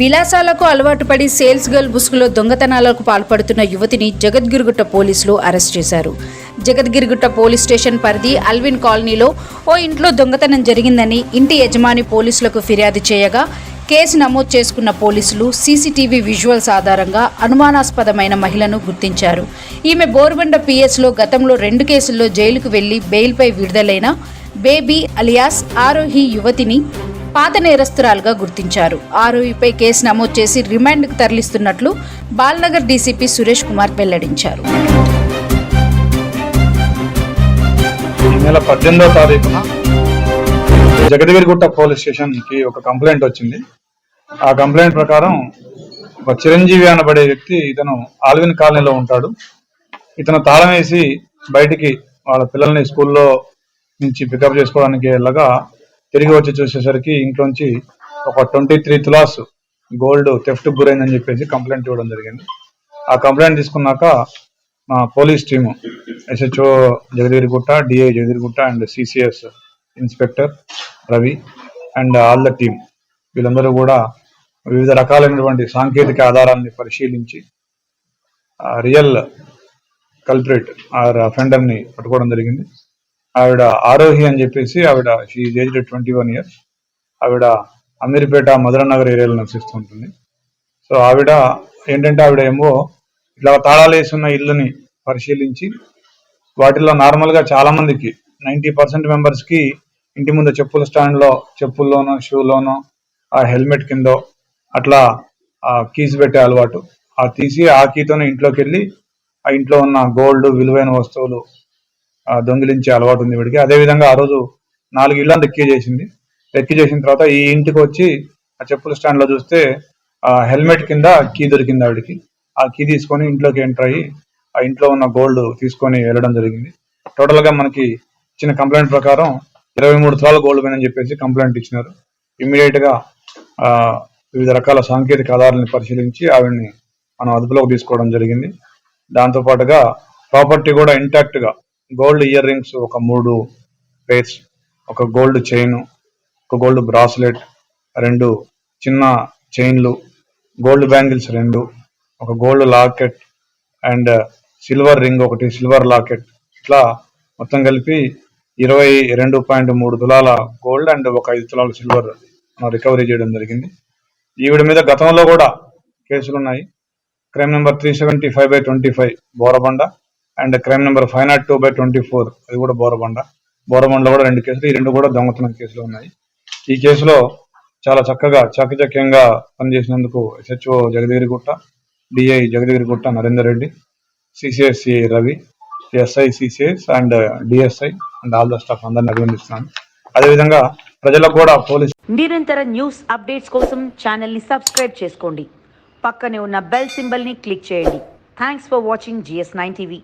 విలాసాలకు అలవాటు పడి సేల్స్ గర్ల్ ముసుగులో దొంగతనాలకు పాల్పడుతున్న యువతిని జగద్గిరిగుట్ట పోలీసులు అరెస్ట్ చేశారు. జగద్గిరిగుట్ట పోలీస్ స్టేషన్ పరిధి అల్విన్ కాలనీలో ఓ ఇంట్లో దొంగతనం జరిగిందని ఇంటి యజమాని పోలీసులకు ఫిర్యాదు చేయగా కేసు నమోదు చేసుకున్న పోలీసులు సీసీటీవీ విజువల్స్ ఆధారంగా అనుమానాస్పదమైన మహిళను గుర్తించారు. ఈమె బోర్బండ పిఎస్లో గతంలో రెండు కేసుల్లో జైలుకు వెళ్ళి బెయిల్పై విడుదలైన బేబీ అలియాస్ ఆరోహి యువతిని పాత నేరస్తురాలుగా గుర్తించారు. ఆరోపిపై కేసు నమోదు చేసి రిమాండ్కు తరలిస్తున్నట్లు బాల్నగర్ డీసీపీ సురేష్ కుమార్ వెల్లడించారు. ఈ నెల పద్దెనిమిదో తారీఖున జగదగిరిగుట్ట పోలీస్ స్టేషన్కి ఒక కంప్లైంట్ వచ్చింది. ఆ కంప్లైంట్ ప్రకారం ఒక చిరంజీవి అనబడే వ్యక్తి ఇతను ఆల్విన్ కాలనీలో ఉంటాడు. ఇతను తాళం వేసి బయటికి వాళ్ళ పిల్లల్ని స్కూల్లో నుంచి పికప్ చేసుకోవడానికి వెళ్ళగా తిరిగి వచ్చి చూసేసరికి ఇంట్లోంచి ఒక ట్వంటీ త్రీ తులాస్ గోల్డ్ థెఫ్ట్ గురైందని చెప్పేసి కంప్లైంట్ ఇవ్వడం జరిగింది. ఆ కంప్లైంట్ తీసుకున్నాక మా police team SHO Jagadgirigutta DI Jagadgirigutta and CCS inspector Ravi and all the team వీళ్ళందరూ కూడా వివిధ రకాలైనటువంటి సాంకేతిక ఆధారాన్ని పరిశీలించి రియల్ కల్పరేట్ ఆర్ అఫెండర్ని పట్టుకోవడం జరిగింది. ఆవిడ ఆరోహి అని చెప్పేసి ఆవిడ she aged twenty one years ఆవిడ అమీర్పేట మధురనగర్ ఏరియాలో నివసిస్తుంటుంది సో ఆవిడ ఏంటంటే ఆవిడ ఏమో ఇట్లా తాళాలు వేసి ఉన్న ఇల్లుని పరిశీలించి వాటిల్లో నార్మల్గా చాలా మందికి నైన్టీ పర్సెంట్ మెంబర్స్కి ఇంటి ముందు చెప్పుల స్టాండ్లో చెప్పుల్లోనో షూలోనో ఆ హెల్మెట్ కిందో అట్లా ఆ కీస్ పెట్టే అలవాటు. ఆ తీసి ఆ కీతోనే ఇంట్లోకి వెళ్ళి ఆ ఇంట్లో ఉన్న గోల్డ్ విలువైన వస్తువులు దొంగిలించే అలవాటు ఉంది వీడికి. అదే విధంగా ఆ రోజు నాలుగు ఇళ్ళని రెక్కి చేసింది. రెక్కి చేసిన తర్వాత ఈ ఇంటికి వచ్చి ఆ చెప్పుల స్టాండ్లో చూస్తే ఆ హెల్మెట్ కింద కీ దొరికింది ఆవిడకి. ఆ కీ తీసుకొని ఇంట్లోకి ఎంటర్ అయ్యి ఆ ఇంట్లో ఉన్న గోల్డ్ తీసుకొని వెళ్ళడం జరిగింది. టోటల్గా మనకి ఇచ్చిన కంప్లైంట్ ప్రకారం ఇరవై మూడు తులాల గోల్డ్ అని చెప్పేసి కంప్లైంట్ ఇచ్చినారు. ఇమ్మీడియట్గా వివిధ రకాల సాంకేతిక ఆధారాలను పరిశీలించి ఆవిడ్ని మనం అదుపులోకి తీసుకోవడం జరిగింది. దాంతో పాటుగా ప్రాపర్టీ కూడా ఇంటాక్ట్గా గోల్డ్ ఇయర్ రింగ్స్ ఒక మూడు పేర్స్ ఒక గోల్డ్ చైన్ ఒక గోల్డ్ బ్రాస్లెట్ రెండు చిన్న చైన్లు గోల్డ్ బ్యాంగిల్స్ రెండు ఒక gold locket and silver ring ఒకటి సిల్వర్ లాకెట్. ఇట్లా మొత్తం కలిపి ఇరవై రెండు పాయింట్ మూడు తులాల గోల్డ్ అండ్ ఒక ఐదు తులాల సిల్వర్ రికవరీ చేయడం జరిగింది. ఈవిడ మీద గతంలో కూడా కేసులు ఉన్నాయి crime number three seventy five by twenty five Borabanda. And crime number five nought two by twenty four. అది కూడా బోరబండ. బోరబండలో కూడా రెండు కేసులు ఈ రెండు కూడా దొంగతనం కేసులు ఉన్నాయి. ఈ కేసులో చాలా చక్కగా చాకచక్యంగా పనిచేసినందుకు SHO Jagadgirigutta DI Jagadgirigutta Narender Reddy CCS Ravi SI CCS and DSI and all the staff అందరిని అభినందిస్తున్నాను. అదేవిధంగా ప్రజలకు కూడా పోలీస్ నిరంతర న్యూస్ అప్డేట్స్ కోసం ఛానల్ని సబ్స్క్రైబ్ చేసుకోండి. పక్కనే ఉన్న బెల్ సింబల్ని క్లిక్ చేయండి. Thanks for watching GS nine TV